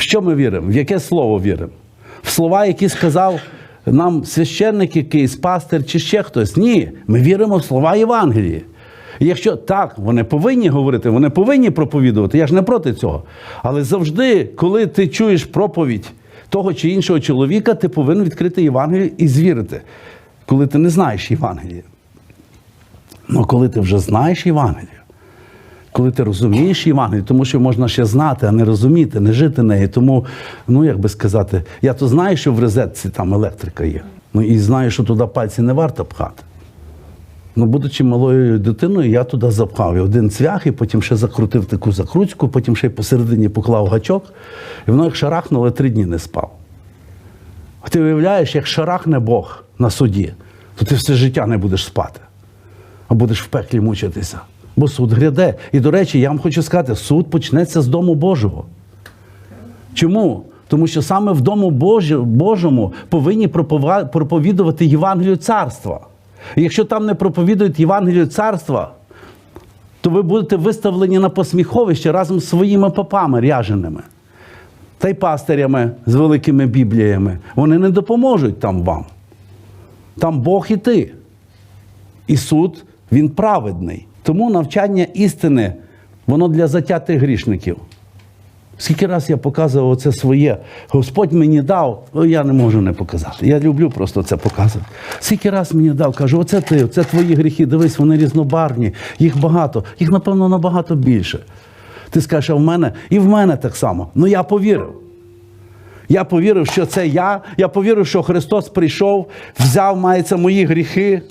Що ми віримо? В яке слово віримо? В слова, які сказав нам священник якийсь, пастир чи ще хтось. Ні, ми віримо в слова Євангелії. І Якщо так, вони повинні говорити, вони повинні проповідувати, я ж не проти цього. Але завжди, коли ти чуєш проповідь того чи іншого чоловіка, ти повинен відкрити Євангелію і звірити, коли ти не знаєш Євангелія. Ну, коли ти вже знаєш Євангелію, коли ти розумієш Євангелію, тому що можна ще знати, а не розуміти, не жити нею. Тому, ну як би сказати, я то знаю, що в розетці там електрика є. Ну і знаю, що туди пальці не варто пхати. Ну, будучи малою дитиною, я туди запхав і один цвях, і потім ще закрутив таку закрутку, потім ще й посередині поклав гачок, і воно як шарахнуло, три дні не спав. А ти уявляєш, як шарахне Бог на суді, то ти все життя не будеш спати, а будеш в пеклі мучитися. Бо суд гряде. І, до речі, я вам хочу сказати, суд почнеться з дому Божого. Чому? Тому що саме в Дому Божому повинні проповідувати Євангелію царства. І якщо там не проповідують Євангелію царства, то ви будете виставлені на посміховище разом з своїми попами ряженими та й пастирями з великими бібліями. Вони не допоможуть там вам. Там Бог і ти. І суд він праведний. Тому навчання істини, воно для затятих грішників. Скільки раз я показував це своє, Господь мені дав, о, я не можу не показати. Я люблю просто це показувати. Скільки раз мені дав, кажу, оце ти, це твої гріхи, дивись, вони різнобарвні, їх багато, їх, напевно, набагато більше. Ти скажеш, а в мене і в мене так само. Ну я повірив. Я повірив, що це я. Я повірив, що Христос прийшов, взяв, мається мої гріхи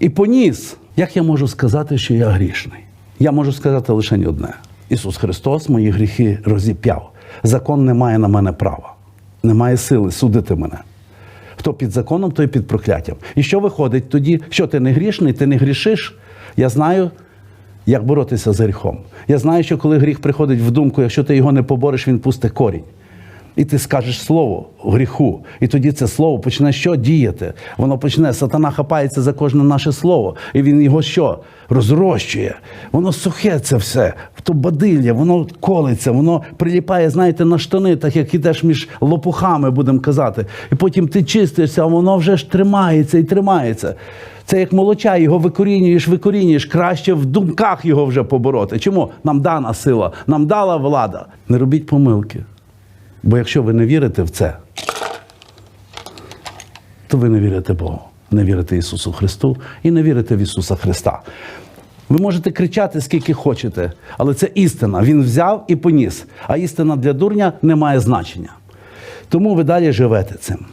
і поніс. Як я можу сказати, що я грішний? Я можу сказати лише одне: Ісус Христос мої гріхи розіп'яв. Закон не має на мене права, не має сили судити мене. Хто під законом, той під прокляттям. І що виходить тоді? Що ти не грішний, ти не грішиш? Я знаю, як боротися з гріхом. Я знаю, що коли гріх приходить в думку, якщо ти його не побореш, він пустить корінь. І ти скажеш слово гріху, і тоді це слово почне що діяти. Воно почне, сатана хапається за кожне наше слово, і він його що? Розрощує. Воно сухе це все, то бадилля, воно колиться, воно приліпає, знаєте, на штани, так як ідеш між лопухами, будемо казати. І потім ти чистишся, а воно вже ж тримається і тримається. Це як молоча, його викорінюєш, викорінюєш, краще в думках його вже побороти. Чому? Нам дана сила, нам дала влада. Не робіть помилки. Бо якщо ви не вірите в це, то ви не вірите Богу, не вірите Ісусу Христу і не вірите в Ісуса Христа. Ви можете кричати скільки хочете, але це істина. Він взяв і поніс. А істина для дурня не має значення. Тому ви далі живете цим.